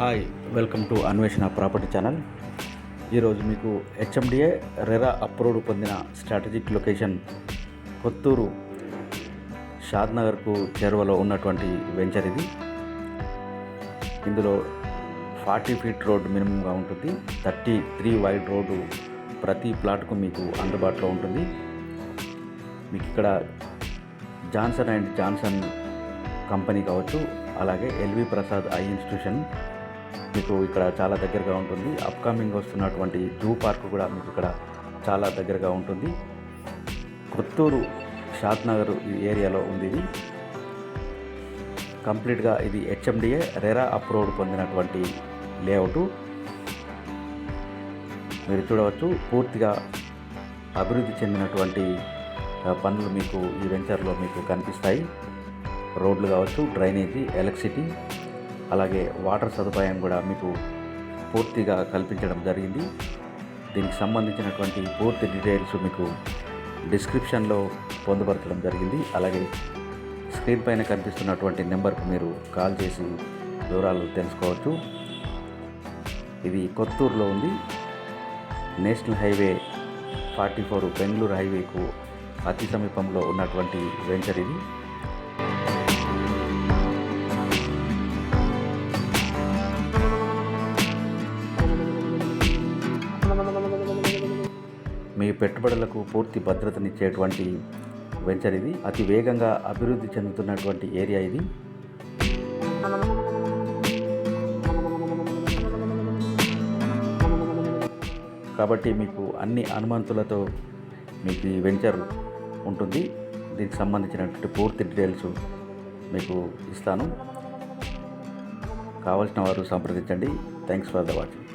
Hi welcome to Anveshana property channel. ఈరోజు మీకు HMDA RERA approved పొందిన స్ట్రాటజిక్ లొకేషన్ కొత్తూరు షాద్నగర్కు చేరువలో ఉన్నటువంటి వెంచర్ ఇది. ఇందులో ఫార్టీ ఫీట్ రోడ్ మినిమంగా ఉంటుంది. థర్టీ త్రీ వైడ్ రోడ్డు ప్రతి ప్లాట్కు మీకు అందుబాటులో ఉంటుంది. మీకు ఇక్కడ జాన్సన్ అండ్ జాన్సన్ కంపెనీ కావచ్చు అలాగే ఎల్వి ప్రసాద్ ఐ ఇన్స్టిట్యూషన్ మీకు ఇక్కడ చాలా దగ్గరగా ఉంటుంది. అప్కమింగ్ వస్తున్నటువంటి జూ పార్క్ కూడా మీకు ఇక్కడ చాలా దగ్గరగా ఉంటుంది. కొత్తూరు షాద్ నగర్ ఈ ఏరియాలో ఉంది ఇది. కంప్లీట్గా ఇది హెచ్ఎండిఏ రెరా అప్రూవ్డ్ పొందినటువంటి లేఅవుట్. మీరు చూడవచ్చు పూర్తిగా అభివృద్ధి చెందినటువంటి పనులు మీకు ఈ వెంచర్లో మీకు కనిపిస్తాయి. రోడ్లు కావచ్చు డ్రైనేజీ ఎలక్ట్రిసిటీ అలాగే వాటర్ సదుపాయం కూడా మీకు పూర్తిగా కల్పించడం జరిగింది. దీనికి సంబంధించినటువంటి పూర్తి డీటెయిల్స్ మీకు డిస్క్రిప్షన్లో పొందుపరచడం జరిగింది. అలాగే స్క్రీన్ పైన కనిపిస్తున్నటువంటి నెంబర్కు మీరు కాల్ చేసి వివరాలు తెలుసుకోవచ్చు. ఇది కొత్తూరులో ఉంది. National highway forty four Bengaluru హైవేకు అతి సమీపంలో ఉన్నటువంటి వెంచర్ ఇది. మీ పెట్టుబడులకు పూర్తి భద్రతనిచ్చేటువంటి వెంచర్ ఇది. అతి వేగంగా అభివృద్ధి చెందుతున్నటువంటి ఏరియా ఇది. కాబట్టి మీకు అన్ని అనుమతులతో మీకు ఈ వెంచర్ ఉంటుంది. దీనికి సంబంధించినటువంటి పూర్తి డీటెయిల్స్ మీకు ఇస్తాను. కావలసిన వారు సంప్రదించండి. Thanks for the watching